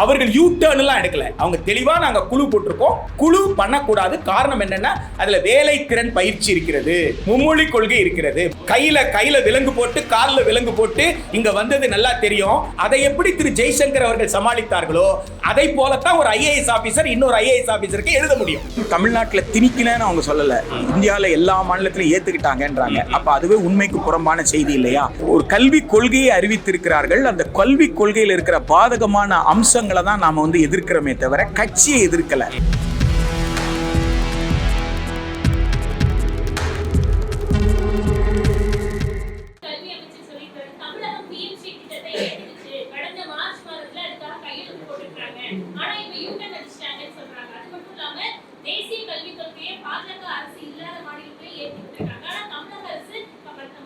அவர்கள் you turn எல்லாம் எடுக்கல. அவங்க தெளிவா நாங்க குழு போட்டிருக்கோம். குழு பண்ணக்கூடாது. காரணம் என்னன்னா அதுல வேலை திறன் பயிற்சி இருக்கிறது. மும்மொழி கொள்கை இருக்கிறது. கையில கையில விலங்கு போட்டு கால்ல விலங்கு போட்டு இங்க வந்தது நல்லா தெரியும். அதை எப்படி திரு ஜெய்சங்கர் அவர்கள் சமாளித்தார்களோ அதை போலத்தான் ஒரு ஐஏஎஸ் ஆபீசர் இன்னொரு ஐஏஎஸ் ஆபீசருக்கு எழுத முடியும். தமிழ்நாட்டில் திணிக்கலன்னு அவங்க சொல்லல. இந்தியாவில் எல்லா மாநிலத்திலும் ஏத்துக்கிட்டாங்கன்றாங்க. அப்ப அதுவே உண்மைக்கு புறம்பான செய்தி இல்லையா? ஒரு கல்வி கொள்கையை அறிவித்திருக்கிறார்கள். அந்த கல்வி கொள்கையில் இருக்கிற பாதகமான அம்சங்களை தான் நாம வந்து எதிர்க்கிறோமே தவிர கட்சியை எதிர்க்கல.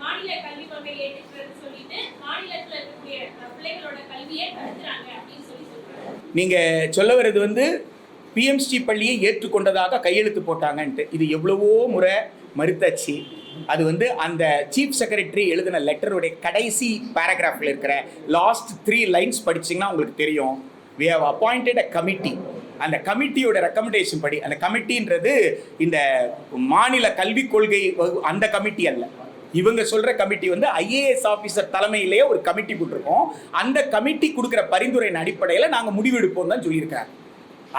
மாநில கொள்கையை சொல்லிட்டு மாநிலத்துல இருக்கக்கூடிய பிள்ளைகளோட கல்வியை தடுக்கிறாங்க அப்படின்னு சொல்லி நீங்கள் சொல்ல வர்றது வந்து பிஎம்சி பள்ளியை ஏற்றுக்கொண்டதாக கையெழுத்து போட்டாங்கன்ட்டு. இது எவ்வளவோ முறை மறுத்தாச்சு. அது வந்து அந்த சீஃப் செக்ரட்டரி எழுதின லெட்டருடைய கடைசி பேராகிராஃபில் இருக்கிற லாஸ்ட் த்ரீ லைன்ஸ் படிச்சிங்கன்னா உங்களுக்கு தெரியும். We have appointed a committee அந்த கமிட்டியோட ரெக்கமெண்டேஷன் படி அந்த கமிட்டின்றது இந்த மாநில கல்விக் கொள்கை அந்த கமிட்டி அல்ல. இவங்க சொல்ற கமிட்டி வந்து ஐஏஎஸ் ஆஃபீஸர் தலைமையிலேயே ஒரு கமிட்டி போட்டிருக்கோம். அந்த கமிட்டி கொடுக்குற பரிந்துரையின் அடிப்படையில் நாங்கள் முடிவெடுப்போம் தான் சொல்லியிருக்காங்க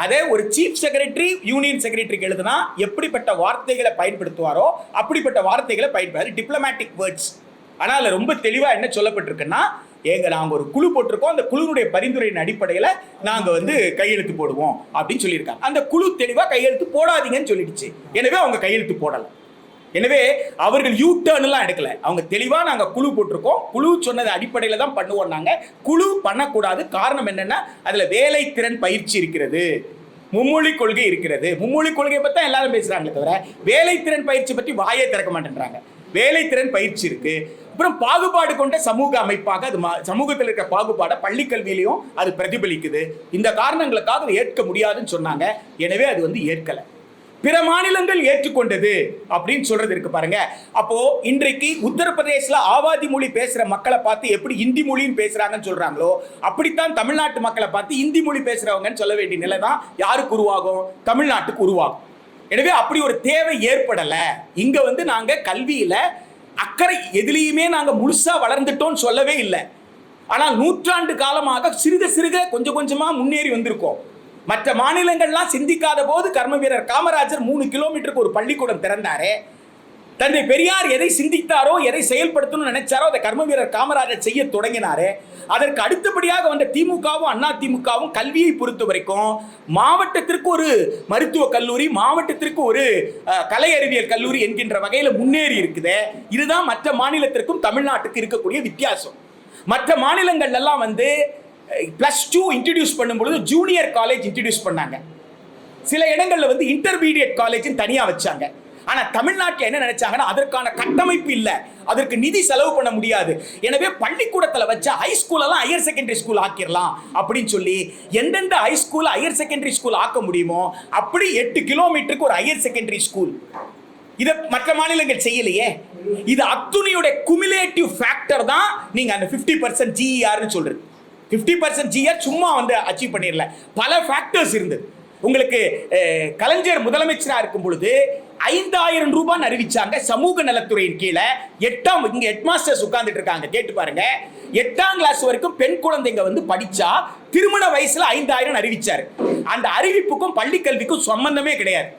அதே ஒரு சீஃப் செக்ரட்டரி யூனியன் செக்ரட்டரிக்கு எழுதுனா எப்படிப்பட்ட வார்த்தைகளை பயன்படுத்துவாரோ அப்படிப்பட்ட வார்த்தைகளை பயன்படுது டிப்ளமேட்டிக் வேர்ட்ஸ் ஆனால் அதில் ரொம்ப தெளிவாக என்ன சொல்லப்பட்டிருக்குன்னா ஏங்க நாங்கள் ஒரு குழு போட்டிருக்கோம். அந்த குழுவுடைய பரிந்துரையின் அடிப்படையில் நாங்கள் வந்து கையெழுத்து போடுவோம் அப்படின்னு சொல்லியிருக்காங்க அந்த குழு தெளிவாக கையெழுத்து போடாதீங்கன்னு சொல்லிடுச்சு. எனவே அவங்க கையெழுத்து போடலாம் எனவே அவர்கள் யூ டேர்ன்லாம் எடுக்கல. அவங்க தெளிவாக நாங்கள் குழு போட்டிருக்கோம். குழு சொன்னது அடிப்படையில் தான் பண்ணுவோம் நாங்கள் குழு பண்ணக்கூடாது. காரணம் என்னென்னா அதில் வேலை திறன் பயிற்சி இருக்கிறது. மும்மொழி கொள்கை இருக்கிறது. மும்மொழி கொள்கையை பற்றி தான் எல்லாரும் பேசுகிறாங்களே தவிர வேலை திறன் பயிற்சி பற்றி வாயை திறக்க மாட்டேன்றாங்க. வேலை திறன் பயிற்சி இருக்குது அப்புறம் பாகுபாடு கொண்ட சமூக அமைப்பாக அது மா- சமூகத்தில் இருக்கிற பாகுபாடை பள்ளி கல்வியிலையும் அது பிரதிபலிக்குது. இந்த காரணங்களுக்காக ஏற்க முடியாதுன்னு சொன்னாங்க. எனவே அது வந்து ஏற்கலை. பிற மாநிலங்கள் ஏற்றுக்கொண்டது அப்படின்னு சொல்றது இருக்கு பாருங்க. அப்போ இன்றைக்கு உத்தரப்பிரதேசல ஆவாதி மொழி பேசுற மக்களை பார்த்து எப்படி இந்தி மொழின்னு பேசுறாங்கன்னு சொல்றாங்களோ அப்படித்தான் தமிழ்நாட்டு மக்களை பார்த்து இந்தி மொழி பேசுறவங்கன்னு சொல்ல வேண்டிய நிலை தான் யாருக்கு உருவாகும்? தமிழ்நாட்டுக்கு உருவாகும். எனவே அப்படி ஒரு தேவை ஏற்படல. இங்க வந்து நாங்க கல்வியில அக்கறை எதுலேயுமே நாங்க முழுசா வளர்ந்துட்டோம்னு சொல்லவே இல்லை. ஆனால் நூற்றாண்டு காலமாக சிறுக சிறுக கொஞ்சம் கொஞ்சமா முன்னேறி வந்திருக்கோம். மற்ற மாநிலங்கள்லாம் சிந்திக்காத போது கர்ம வீரர் காமராஜர் மூணு கிலோமீட்டருக்கு ஒரு பள்ளிக்கூடம் திறந்தாரு. தந்தை பெரியார் எதை சிந்தித்தாரோ எதை செயல்படுத்தணும்னு நினைச்சாரோ அதை கர்ம வீரர் காமராஜர் செய்ய தொடங்கினாரு. அதற்கு அடுத்தபடியாக வந்த திமுகவும் அண்ணா திமுகவும் கல்வியை பொறுத்த வரைக்கும் மாவட்டத்திற்கு ஒரு மருத்துவ கல்லூரி மாவட்டத்திற்கு ஒரு கலை அறிவியல் கல்லூரி என்கின்ற வகையில் முன்னேறி இருக்குது. இதுதான் மற்ற மாநிலத்திற்கும் தமிழ்நாட்டுக்கு இருக்கக்கூடிய வித்தியாசம். மற்ற மாநிலங்கள்லாம் வந்து ப்ளஸ் டூ இன்ட்ரடியூஸ் பண்ணும்பொழுது ஜூனியர் காலேஜ் இன்ட்ரடியூஸ் பண்ணாங்க. சில இடங்களில் வந்து இன்டர்மீடியட் காலேஜ்னு தனியாக வச்சாங்க. ஆனால் தமிழ்நாட்டில் என்ன நினைச்சாங்கன்னா அதற்கான கட்டமைப்பு இல்லை. அதற்கு நிதி செலவு பண்ண முடியாது. எனவே பள்ளிக்கூடத்தில் வச்ச ஹை ஸ்கூலெல்லாம் ஹையர் செகண்டரி ஸ்கூல் ஆக்கிரலாம் அப்படின்னு சொல்லி எந்தெந்த high school higher secondary school ஆக்க முடியுமோ அப்படி எட்டு கிலோமீட்டருக்கு ஒரு ஹையர் செகண்டரி ஸ்கூல் இதை மற்ற மாநிலங்கள் செய்யலையே. இது அத்துணையோட குமிலேட்டிவ் ஃபேக்டர் தான் நீங்கள் அந்த 50% பர்சன்ட் ஜிஇஆர்னு சொல்கிறது 50% பர்சன்ட் ஜிஆர் சும்மா வந்து அச்சீவ் பண்ணிடல. பல ஃபேக்டர்ஸ் இருந்தது உங்களுக்கு கலைஞர் முதலமைச்சராக இருக்கும் பொழுது ஐந்தாயிரம் ரூபாய் அறிவிச்சாங்க சமூக நலத்துறையின் கீழே. எட்டாம் இங்க ஹெட் மாஸ்டர்ஸ் உட்கார்ந்துட்டு இருக்காங்க. கேட்டு பாருங்க. எட்டாம் கிளாஸ் வரைக்கும் பெண் குழந்தைங்க வந்து படிச்சா திருமண வயசுல ஐந்தாயிரம் அறிவிச்சாரு. அந்த அறிவிப்புக்கும் பள்ளி கல்விக்கும் சம்பந்தமே கிடையாது.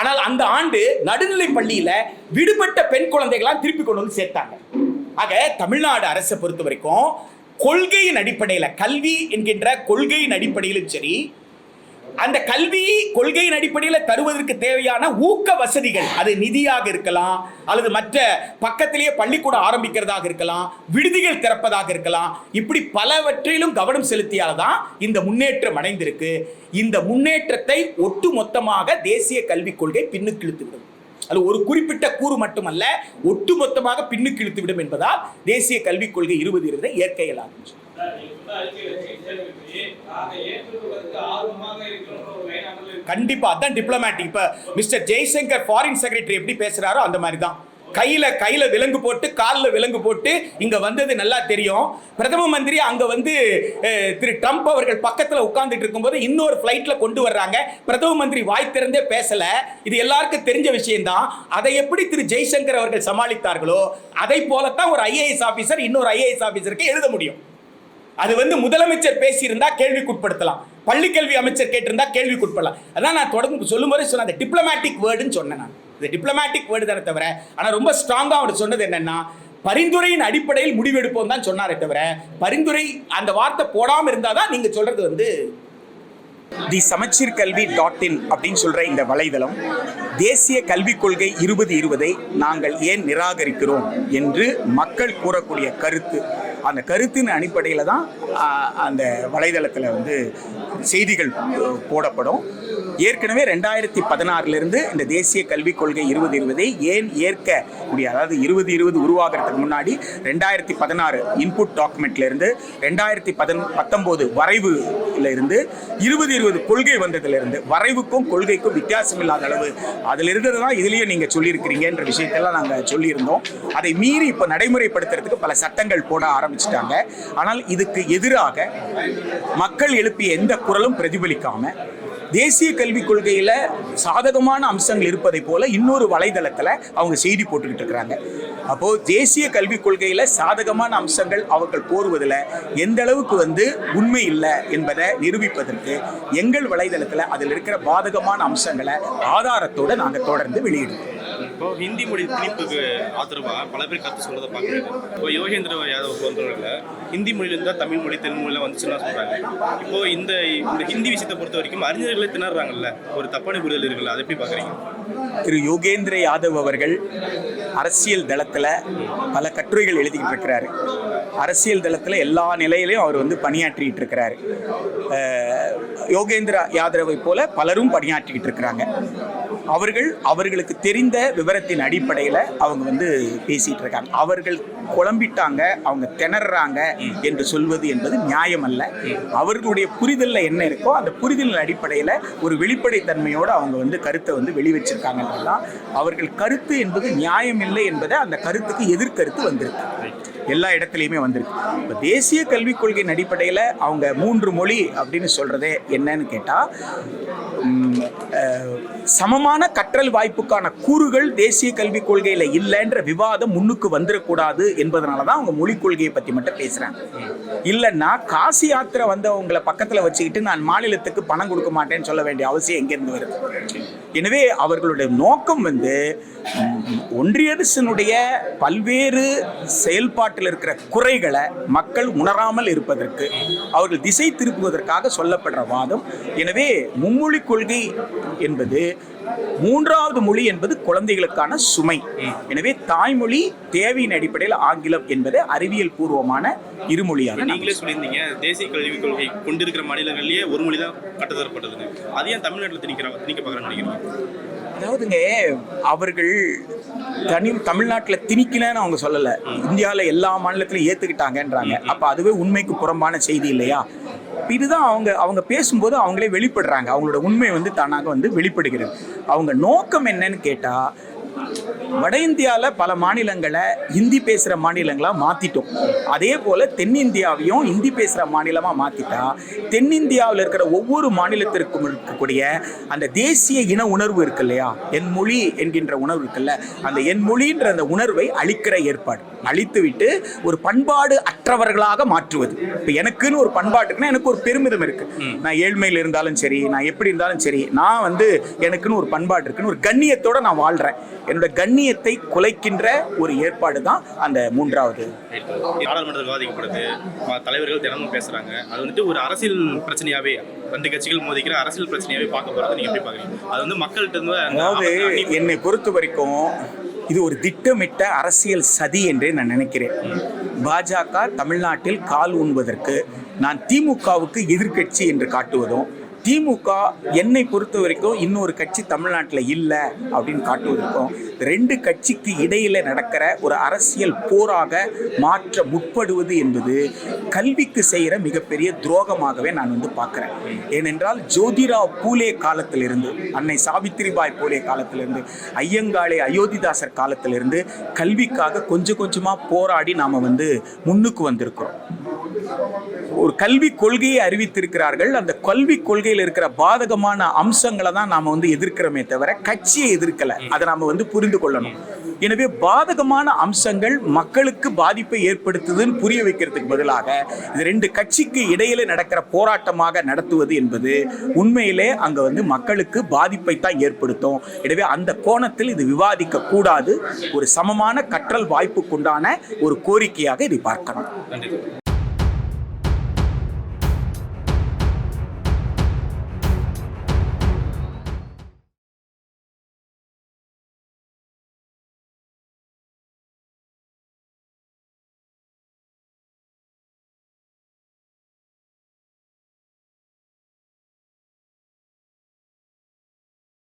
ஆனால் அந்த ஆண்டு நடுநிலை பள்ளியில விடுபட்ட பெண் குழந்தைகளாம் திருப்பி கொண்டு வந்து சேர்த்தாங்க. ஆக தமிழ்நாடு அரசை பொறுத்த வரைக்கும் கொள்கையின் அடிப்படையில் கல்வி என்கின்ற கொள்கையின் அடிப்படையிலும் சரி அந்த கல்வி கொள்கையின் அடிப்படையில் தருவதற்கு தேவையான ஊக்க வசதிகள் அது நிதியாக இருக்கலாம் அல்லது மற்ற பக்கத்திலேயே பள்ளிக்கூடம் ஆரம்பிக்கிறதாக இருக்கலாம் விடுதிகள் திறப்பதாக இருக்கலாம் இப்படி பலவற்றிலும் கவனம் செலுத்தியால்தான் இந்த முன்னேற்றம் அடைந்திருக்கு. இந்த முன்னேற்றத்தை ஒட்டுமொத்தமாக தேசிய கல்விக் கொள்கை பின்னுக்கிழுத்துவிடும் அது ஒரு குறிப்பிட்ட கூறு மட்டுமல்ல ஒட்டுமொத்தமாக பின்னுக்கு இழுத்துவிடும் என்பதால் தேசிய கல்விக் கொள்கை இருபது இருந்த இயற்கையலாகும் கண்டிப்பா அதான் டிப்ளமேட்டிக் இப்ப மிஸ்டர் ஜெய்சங்கர் ஃபாரின் செக்ரட்டரி எப்படி பேசுறாரோ அந்த மாதிரி தான் கையில கையில விலங்கு போட்டு காலில் விலங்கு போட்டு இங்க வந்தது நல்லா தெரியும். பிரதம மந்திரி அங்க வந்து திரு ட்ரம்ப் அவர்கள் பக்கத்துல உட்கார்ந்துட்டு இருக்கும்போது இன்னொரு ஃபிளைட்ல கொண்டு வர்றாங்க. பிரதம மந்திரி வாய் திறந்தே பேசல. இது எல்லாருக்கும் தெரிஞ்ச விஷயம்தான். அதை எப்படி திரு ஜெய்சங்கர் அவர்கள் சமாளித்தார்களோ அதை போலத்தான் ஒரு ஐஏஎஸ் ஆபீசர் இன்னொரு ஐஏஎஸ் ஆபீசருக்கு எழுத முடியும். அது வந்து முதலமைச்சர் பேசியிருந்தா கேள்விக்குட்படுத்தலாம். பள்ளி கல்வி அமைச்சர் கேட்டிருந்தா கேள்விக்குட்படலாம். அதான் நான் தொடர்ந்து சொல்லும்போது சொன்னேன் அந்த டிப்ளமேட்டிக் வேர்டுன்னு சொன்னேன் நான். இது டிப்ளமேட்டிக் வேர்டு தானே தவிர ஆனால் ரொம்ப ஸ்ட்ராங்காக அவர் சொன்னது என்னென்னா பரிந்துரையின் அடிப்படையில் முடிவெடுப்போம் தான் சொன்னாரே தவிர பரிந்துரை அந்த வார்த்தை போடாமல் இருந்தால் தான் நீங்கள் சொல்கிறது வந்து தி சமச்சீர் கல்வி டாட் இன் அப்படின்னு சொல்கிற இந்த வலைதளம் தேசிய கல்விக் கொள்கை இருபது இருபதை நாங்கள் ஏன் நிராகரிக்கிறோம் என்று மக்கள் கூறக்கூடிய கருத்து. அந்த கருத்தின் அடிப்படையில் தான் அந்த வலைதளத்தில் வந்து செய்திகள் போடப்படும். ஏற்கனவே ரெண்டாயிரத்தி பதினாறுலேருந்து இந்த தேசிய கல்விக் கொள்கை இருபது இருபதை ஏன் ஏற்க முடியாது? அதாவது இருபது இருபது உருவாகிறதுக்கு முன்னாடி ரெண்டாயிரத்தி பதினாறு இன்புட் டாக்குமெண்ட்லேருந்து ரெண்டாயிரத்தி பதன் பத்தொம்போது வரைவுல இருந்து இருபது இருபது கொள்கை வந்ததுலேருந்து வரைவுக்கும் கொள்கைக்கும் வித்தியாசம் இல்லாத அளவு அதில் இருந்தது தான் இதுலேயே நீங்கள் சொல்லியிருக்கிறீங்கன்ற விஷயத்தெல்லாம் நாங்கள் சொல்லியிருந்தோம். அதை மீறி இப்போ நடைமுறைப்படுத்துறதுக்கு பல சட்டங்கள் போட ஆரம்பிச்சிட்டாங்க. ஆனால் இதுக்கு எதிராக மக்கள் எழுப்பிய எந்த குரலும் பிரதிபலிக்காமல் தேசிய கல்விக் கொள்கையில் சாதகமான அம்சங்கள் இருப்பதை போல இன்னொரு வலைதளத்தில் அவங்க செய்தி போட்டுக்கிட்டு இருக்கிறாங்க. அப்போது தேசிய கல்விக் கொள்கையில் சாதகமான அம்சங்கள் அவர்கள் போருவதில் எந்த அளவுக்கு வந்து உண்மை இல்லை என்பதை நிரூபிப்பதற்கு எங்கள் வலைதளத்தில் அதில் இருக்கிற பாதகமான அம்சங்களை ஆதாரத்தோடு நாங்கள் தொடர்ந்து வெளியிடுவோம் இப்போ ஹிந்தி மொழி திணிப்புக்கு ஆதரவா பல பேர் கருத்து சொல்றதை பார்க்குறது இப்போ யோகேந்திர யாதவ் போன்றவர்கள ஹிந்தி மொழியிலிருந்து தான் தமிழ் மொழி தெலுங்கு மொழியில வந்துச்சுன்னா சொல்றாங்க. இப்போ இந்த இந்த ஹிந்தி விஷயத்தை பொறுத்த வரைக்கும் அறிஞர்களே திணறாங்கல்ல? ஒரு தப்பான புரிதல் இருக்குல்ல? அதை எப்படி பார்க்குறீங்க? திரு யோகேந்திர யாதவ் அவர்கள் அரசியல் தளத்தில் பல கட்டுரைகள் எழுதிக்கிட்டு இருக்கிறாரு. அரசியல் தளத்தில் எல்லா நிலையிலையும் அவர் வந்து பணியாற்றிக்கிட்டு இருக்கிறாரு. யோகேந்திர யாதவை போல பலரும் பணியாற்றிக்கிட்டு இருக்கிறாங்க. அவர்கள் அவர்களுக்கு தெரிந்த விவரத்தின் அடிப்படையில் அவங்க வந்து பேசிட்டு இருக்காங்க. அவர்கள் குழம்பிட்டாங்க அவங்க திணறாங்க என்று சொல்வது என்பது நியாயம் அல்ல அவர்களுடைய புரிதலில் என்ன இருக்கோ அந்த புரிதலின் அடிப்படையில் ஒரு வெளிப்படைத்தன்மையோடு அவங்க வந்து கருத்தை வந்து வெளிவச்சிருக்காங்கன்றதுதான். அவர்கள் கருத்து என்பது நியாயம் இல்லை என்பதை அந்த கருத்துக்கு எதிர்கருத்து வந்திருக்கு. எல்லா இடத்துலையுமே வந்திருக்கு. இப்போ தேசிய கல்விக் கொள்கையின் அடிப்படையில் அவங்க மூன்று மொழி அப்படின்னு சொல்கிறதே என்னன்னு கேட்டால் சமமான கற்றல் வாய்ப்புக்கான கூறுகள் தேசிய கல்விக் கொள்கையில் இல்லைன்ற விவாதம் முன்னுக்கு வந்துடக்கூடாது என்பதனால தான் அவங்க மொழிக் கொள்கையை பற்றி மட்டும் பேசுகிறாங்க இல்லைன்னா காசி யாத்திரை வந்தவங்களை பக்கத்தில் வச்சுக்கிட்டு நான் மாநிலத்துக்கு பணம் கொடுக்க மாட்டேன்னு சொல்ல வேண்டிய அவசியம் எங்கேருந்து வருது? எனவே அவர்களுடைய நோக்கம் வந்து ம், ஒன்றிய அரசினுடைய பல்வேறு செயல்பாட்டில் இருக்கிற குறைகளை மக்கள் உணராமல் இருப்பதற்கு அவர்கள் திசை திருப்புவதற்காக சொல்லப்படுற வாதம். எனவே மும்மொழி கொள்கை என்பது மூன்றாவது மொழி என்பது குழந்தைகளுக்கான சுமை. எனவே தாய்மொழி தேவையின் அடிப்படையில் ஆங்கிலம் என்பது அறிவியல் பூர்வமான இருமொழியாக நீங்களே சொல்லியிருந்தீங்க தேசிய கல்விக் கொள்கை கொண்டிருக்கிற மாநிலங்கள்லயே ஒரு மொழி தான் கட்டுத்தரப்பட்டதுன்னு. அது ஏன் தமிழ்நாட்டில் திணிக்கிறாங்க திணிக்க பார்க்குறான்னு நினைக்கிறீங்க? அதாவதுங்க அவர்கள் தனி தமிழ்நாட்டில் திணிக்கலன்னு அவங்க சொல்லலை. இந்தியாவில் எல்லா மாநிலத்திலும் ஏற்றுக்கிட்டாங்கன்றாங்க அப்போ அதுவே உண்மைக்கு புறம்பான செய்தி இல்லையா? இதுதான் அவங்க அவங்க பேசும்போது அவங்களே வெளிப்படுறாங்க. அவங்களோட உண்மை வந்து தானாக வந்து வெளிப்படுகிறது. அவங்க நோக்கம் என்னன்னு கேட்டால் வட இந்தியாவில் பல மாநிலங்களை ஹிந்தி பேசுகிற மாநிலங்களாக மாற்றிட்டோம் அதே போல் தென்னிந்தியாவையும் ஹிந்தி பேசுகிற மாநிலமாக மாற்றிட்டா தென்னிந்தியாவில் இருக்கிற ஒவ்வொரு மாநிலத்திற்கும் இருக்கக்கூடிய அந்த தேசிய இன உணர்வு இருக்கு இல்லையா? என் மொழி என்கின்ற உணர்வு இருக்குல்ல அந்த என் மொழின்ற அந்த உணர்வை அழிக்கிற ஏற்பாடு. அழித்து விட்டு ஒரு பண்பாடு அற்றவர்களாக மாற்றுவது. இப்போ எனக்குன்னு ஒரு பண்பாடு இருக்குன்னா எனக்கு ஒரு பெருமிதம் இருக்கு. நான் ஏழ்மையில் இருந்தாலும் சரி நான் எப்படி இருந்தாலும் சரி நான் வந்து எனக்குன்னு ஒரு பண்பாடு இருக்குன்னு ஒரு கண்ணியத்தோட நான் வாழ்றேன். என்னோட கண்ணியத்தை குலைக்கின்ற ஒரு ஏற்பாடு தான் அந்த மூன்றாவது. நாடாளுமன்றத்தில் விவாதிக்கப்படுது. தலைவர்கள் தினமும் பேசுறாங்க. அது வந்துட்டு ஒரு அரசியல் பிரச்சனையாவே ரெண்டு கட்சிகள் மோதிக்கிற அரசியல் பிரச்சனையாவே பார்க்க போறது நீங்க எப்படி பாக்குறீங்க அது வந்து மக்கள்கிட்ட இருந்து அதாவது என்னை பொறுத்த வரைக்கும் இது ஒரு திட்டமிட்ட அரசியல் சதி என்றே நான் நினைக்கிறேன். பாஜக தமிழ்நாட்டில் கால் ஊன்பதற்கு நான் திமுகவுக்கு எதிர்க்கட்சி என்று காட்டுவதும் திமுக என்னை பொறுத்த வரைக்கும் இன்னொரு கட்சி தமிழ்நாட்டில் இல்லை அப்படின்னு காட்டுவதற்கும் ரெண்டு கட்சிக்கு இடையில நடக்கிற ஒரு அரசியல் போராக மாற்ற முற்படுவது என்பது கல்விக்கு செய்கிற மிகப்பெரிய துரோகமாகவே நான் வந்து பார்க்குறேன். ஏனென்றால் ஜோதிராவ் பூலே காலத்திலிருந்து அன்னை சாவித்திரிபாய் பூலே காலத்திலிருந்து ஐயங்காளே அயோத்திதாசர் காலத்திலிருந்து கல்விக்காக கொஞ்சம் கொஞ்சமாக போராடி நாம் வந்து முன்னுக்கு வந்திருக்கிறோம். ஒரு கல்வி கொள்கையை அறிவித்திருக்கிறார்கள். அந்த கல்வி கொள்கையில் இருக்கிற பாதகமான அம்சங்களை தான் நாம வந்து எதிர்க்கிறோமே தவிர கட்சியை எதிர்க்கல. அதை நாம வந்து புரிந்து கொள்ளணும். எனவே பாதகமான அம்சங்கள் மக்களுக்கு பாதிப்பை ஏற்படுத்துதுன்னு புரிய வைக்கிறதுக்கு பதிலாக இது ரெண்டு கட்சிக்கு இடையில நடக்கிற போராட்டமாக நடத்துவது என்பது உண்மையிலே அங்க வந்து மக்களுக்கு பாதிப்பை தான் ஏற்படுத்தும். எனவே அந்த கோணத்தில் இது விவாதிக்க கூடாது. ஒரு சமமான கற்றல் வாய்ப்புக்குண்டான ஒரு கோரிக்கையாக இதை பார்க்கணும்.